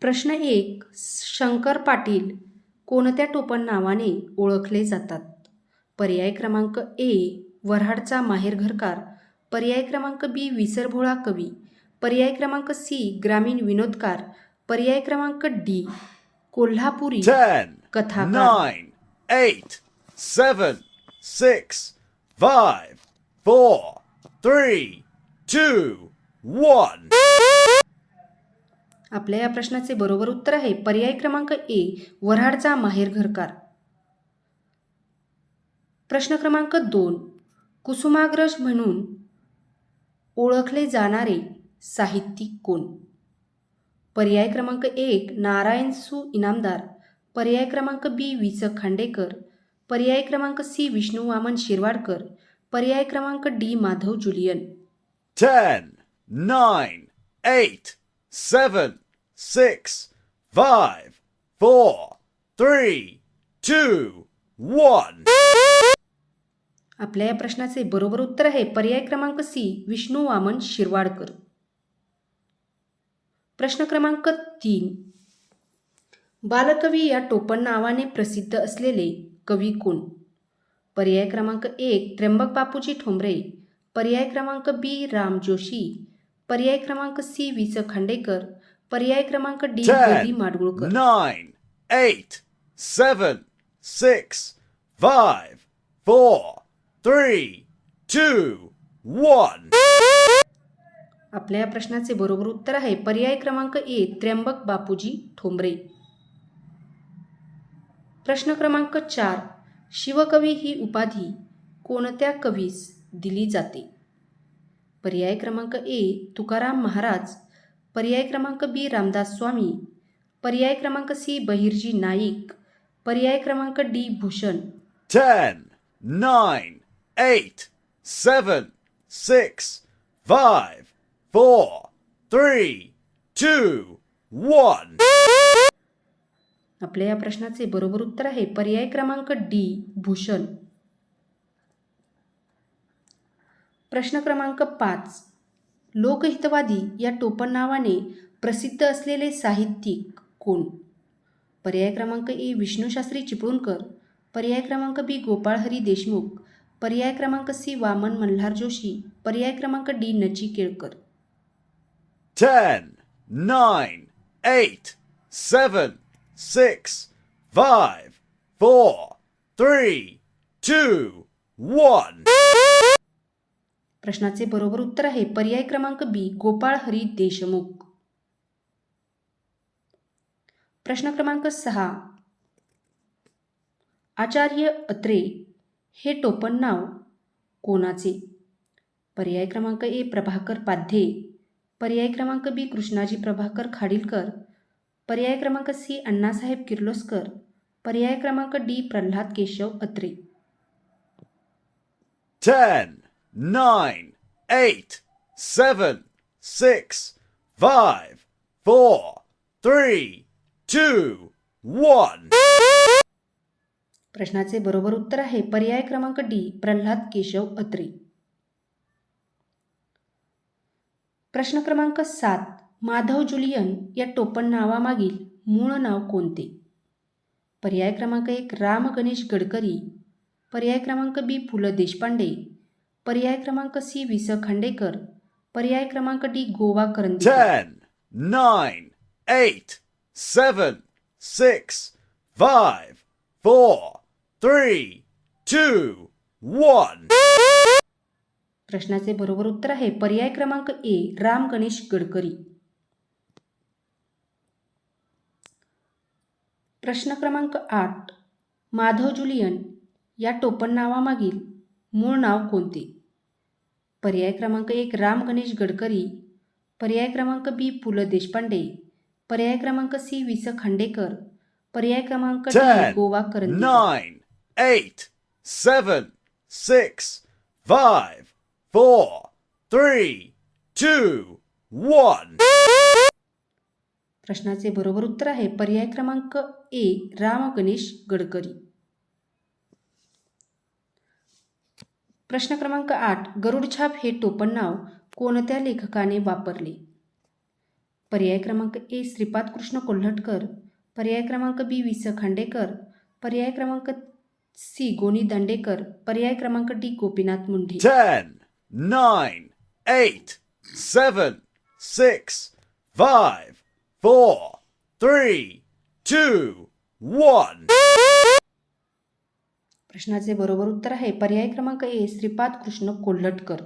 प्रश्न एक शंकर पाटील कोणत्या टोपण नावाने ओळखले जातात? पर्याय क्रमांक ए वऱ्हाडचा माहेरघरकार पर्याय क्रमांक बी विसरभोळा कवी. पर्याय क्रमांक सी ग्रामीण विनोदकार. पर्याय क्रमांक डी कोल्हापुरी कथाकार. nine, eight, seven, six, five, four, three, two, one. आपल्या या प्रश्नाचे बरोबर उत्तर आहे पर्याय क्रमांक ए वऱ्हाडचा माहेरघरकार प्रश्न क्रमांक दोन कुसुमाग्रज म्हणून ओळखले जाणारे साहित्यिक कोण? पर्याय क्रमांक एक नारायण सु. इनामदार. पर्याय क्रमांक बी वि स खांडेकर. पर्याय क्रमांक सी विष्णू वामन शिरवाडकर. पर्याय क्रमांक D Madhav Julian. Ten nine eight seven, six, five, four, three, two, one. आपल्या या प्रश्नाचे बरोबर उत्तर आहे पर्याय क्रमांक सी विष्णू वामन शिरवाडकर. प्रश्न क्रमांक तीन. बालकवी या टोपण नावाने प्रसिद्ध असलेले कवी कोण? पर्याय क्रमांक एक त्र्यंबक बापूजी ठोंबरे. पर्याय क्रमांक बी राम जोशी. पर्याय क्रमांक सी वि स खांडेकर पर्याय क्रमांक D Ten, Madgulkar. nine, eight, seven, six, five, four, three, two, one. आपल्या या प्रश्नाचे बरोबर उत्तर आहे पर्याय क्रमांक ए त्र्यंबक बापूजी ठोंबरे. प्रश्न क्रमांक चार शिवकवी ही उपाधी कोणत्या कवीस दिली जाते? पर्याय क्रमांक ए तुकाराम महाराज. पर्याय क्रमांक बी रामदास स्वामी. पर्याय क्रमांक सी बहिर्जी नाईक. पर्याय क्रमांक D Bhushan. Ten, nine, eight, seven, six, five, four, three, two, one. आपल्या या प्रश्नाचे बरोबर उत्तर आहे. पर्याय क्रमांक डी भूषण. प्रश्न क्रमांक पाच. लोकहितवादी या टोपण नावाने प्रसिद्ध असलेले साहित्यिक कोण? पर्याय क्रमांक ए विष्णूशास्त्री चिपळूणकर. पर्याय क्रमांक बी गोपाळहरी देशमुख. पर्याय क्रमांक सी वामन मल्हार जोशी. पर्याय क्रमांक डी नची Kelkar. Ten nine eight seven six five four three two one प्रश्नाचे बरोबर उत्तर आहे. पर्याय क्रमांक बी गोपाळ हरी देशमुख. प्रश्न क्रमांक सहा. आचार्य अत्रे हे टोपण नाव कोणाचे? पर्याय क्रमांक ए प्रभाकर पाध्ये. पर्याय क्रमांक बी कृष्णाजी प्रभाकर खाडीलकर. पर्याय क्रमांक सी अण्णासाहेब किर्लोस्कर. पर्याय क्रमांक D Pralhad Keshav Atre. 10 nine, eight, seven, six, five, four, three, two, one. प्रश्नाचे बरोबर उत्तर आहे पर्याय क्रमांक डी प्रल्हाद केशव अत्री. प्रश्न क्रमांक सात माधव जुलियन या टोपण नावामागील मूळ नाव कोणते? पर्याय क्रमांक एक राम गणेश गडकरी. पर्याय क्रमांक बी पु ल देशपांडे. पर्याय क्रमांक सी वि स खांडेकर. पर्याय क्रमांक D Goa Karandikar. Ten, nine, eight, seven, six, five, four, three, two, one. प्रश्नाचे बरोबर उत्तर आहे पर्याय क्रमांक ए राम गणेश गडकरी. प्रश्न क्रमांक आठ माधव जुलियन या टोपण नावामागील मूळ नाव कोणते? पर्याय क्रमांक एक राम गणेश गडकरी. पर्याय क्रमांक बी पु ल देशपांडे. पर्याय क्रमांक सी वि स खांडेकर. पर्याय क्रमांक D Goa Karandikar eight, seven, six, five, four, three, two, one. प्रश्नाचे बरोबर उत्तर आहे. पर्याय क्रमांक ए राम गणेश गडकरी. प्रश्न क्रमांक आठ गरुडछाप हे टोपण नाव कोणत्या लेखकाने वापरले? पर्याय क्रमांक ए श्रीपाद कृष्ण कोल्हटकर. पर्याय क्रमांक बी वि स खांडेकर. पर्याय क्रमांक सी गोनी दांडेकर. पर्याय क्रमांक D Gopinath Munde ten nine eight seven six five, four three two one प्रश्नाचे बरोबर उत्तर आहे. पर्याय क्रमांक ए श्रीपाद कृष्ण कोल्हटकर.